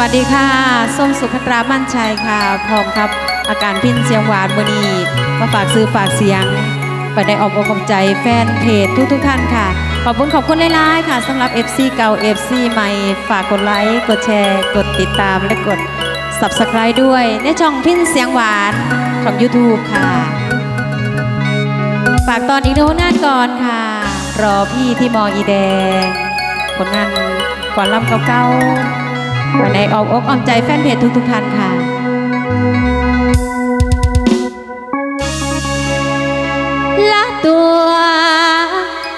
วัสดีค่ะ ส้มสุภัตรามั่นชัยค่ะพร้อมครับ อาการพินเสียงหวานมือนีมาฝากซื้อฝากเสียง ไปได้ออกอกอมใจแฟนเพจทุกทุกท่านค่ะ ขอบคุณขอบคุณหลายๆค่ะสำหรับ FC เก่า FC ใหม่ ฝากกดไลค์กดแชร์ กดติดตามและกด Subscribe ด้วย ในช่องพินเสียงหวานของ YouTube ค่ะ ฝากตอนอีกโน้นานก่อนค่ะ รอพี่ที่มออีแดง ผลงานก่อนลำเก่าๆ ในออมอกออมใจแฟนเพจทุกๆท่านค่ะละตัว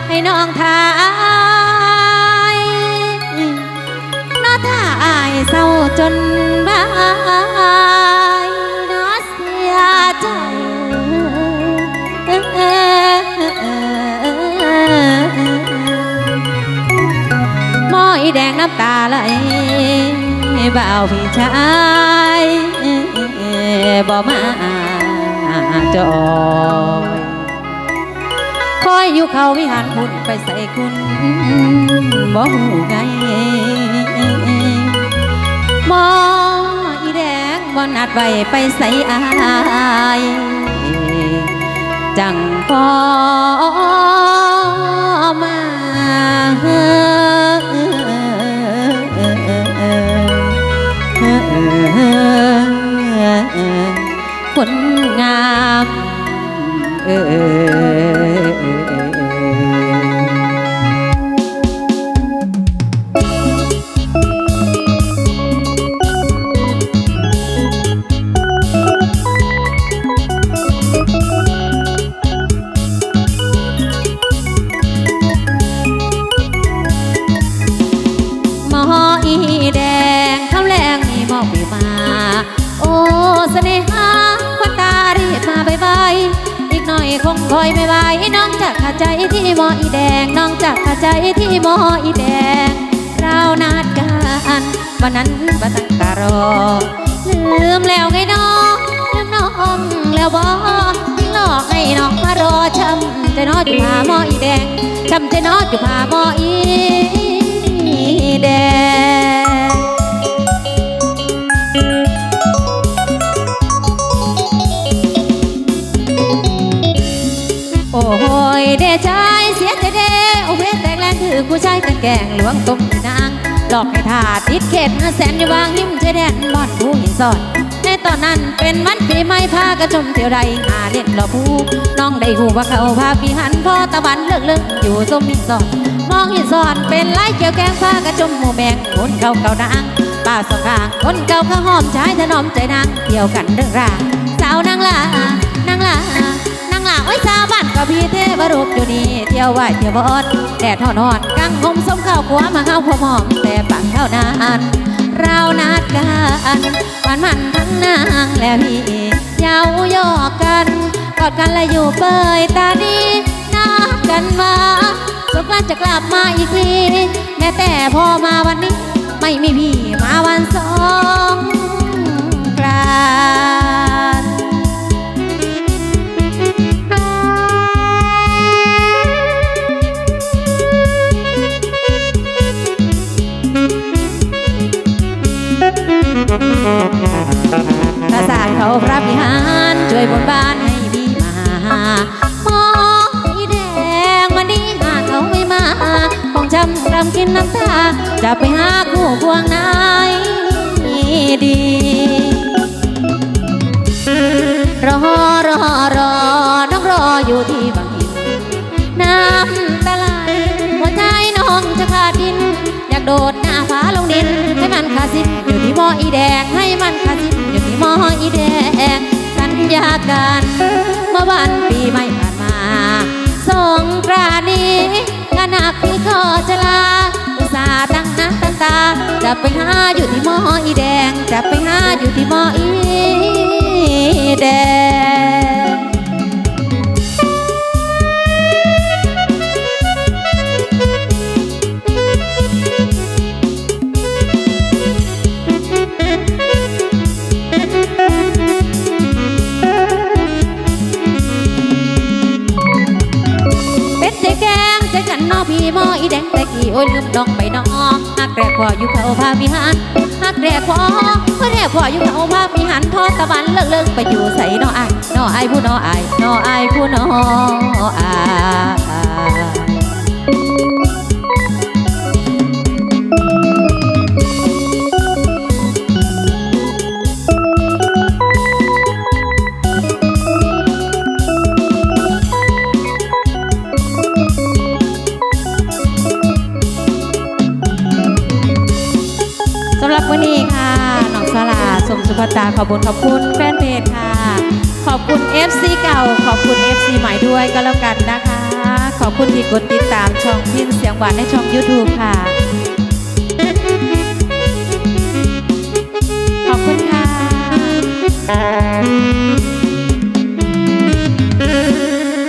ให้น้องทายนอถ้าอายเศร้าจนบายนอเสียใจมอยแดงน้ำตาไหล บ่าวพี่ชายบ่มาจอยคอยอยู่เขาวิหารพุนไปใส่คุณบ่หูไงมออีแดงบ่นัดไว้ไปใส่อายจังพอ Hey, hey, hey. คงคอยไม่ไหวน้องจากขาใจที่มออีแดง น้องจากขาใจที่มออีแดง เรานัดกันวันนั้นมาตังตารอลืมแล้วไงน้องลืมน้องแล้วบอหลอกให้น้องมารอช้ำใจน้องอยู่พามออีแดงช้ำใจน้องอยู่พามออีแดง แกงหลวงต้มนาง หลอกให้ทาติดเขตเงินแสนอยู่วางหิมใจแดนบ่อนผู้หินสอดในตอนนั้นเป็นวันปีใหม่พากระชมเที่ยวใดหาเล่นหล่อผู้น้องได้หูว่าเขาพาพี่หันพ่อตะวันเลิกเลิกอยู่สมหินสอดมองหินสอดเป็นไรเกี่ยวแกงพากระชมหมูแมงคนเก่าเก่านางป้าสองข้างคนเก่าข้าหอมชายถนอมใจนางเกี่ยวกันเรื่องราสาวนางลา รูปอยู่นี่เที่ยวไหวเที่ยวบอดแดดทอนอนกังหมสมข้าวขัวมาเข้าพอมองแต่ปังเท่านานเรานัดกันวันมันทั้งนางและพี่เย้ายอกกันกอดกันและอยู่เปยตาดีนัดกันว่าสงกรานจะกลับมาอีกทีแม้แต่พอมาวันนี้ไม่มีพี่ บนบ้านให้พี่มาหมออีแดงวันนี้หาเขาไม่มาคงจำรำกินน้ำตา จะไปหาคู่ควงไหนดีรอรอรอน้องรออยู่ที่บางอินน้ำตาไหลหัวใจน้องจะขาดดิน อยากโดดหน้าผาลงดิน ให้มันขาดสิ้นอยู่ที่หมออีแดงให้มันขาดสิ้นอยู่ที่หมออีแดง สัญญากันเมื่อวันปีใหม่ผ่านมาสงกรานนี้งานหนักพี่ขอจะลาอุตส่าห์ตั้งหน้าตั้งตา จะไปหาอยู่ที่หมออีแดง จะไปหาอยู่ที่หมออีแดง อ้ยลืมน้องไปน้องฮักแรกพออยู่เขาพาพิหารฮักแรกพอเพื่อแรกพออยู่เขาพาวิหารทอดตะวันเลิกเลิกไปอยู่ใส่นออายนอไอ้ผู้นออายนอไอ้ผู้นออ ค่ะน้องสลาสมสุภตาขอบคุณขอบคุณแฟนเพจค่ะ ขอบคุณ FC เก่า ขอบคุณ FC ใหม่ด้วยก็แล้วกันนะคะ ขอบคุณที่กดติดตามช่องพินเสียงหวานในช่อง YouTube ค่ะ ขอบคุณ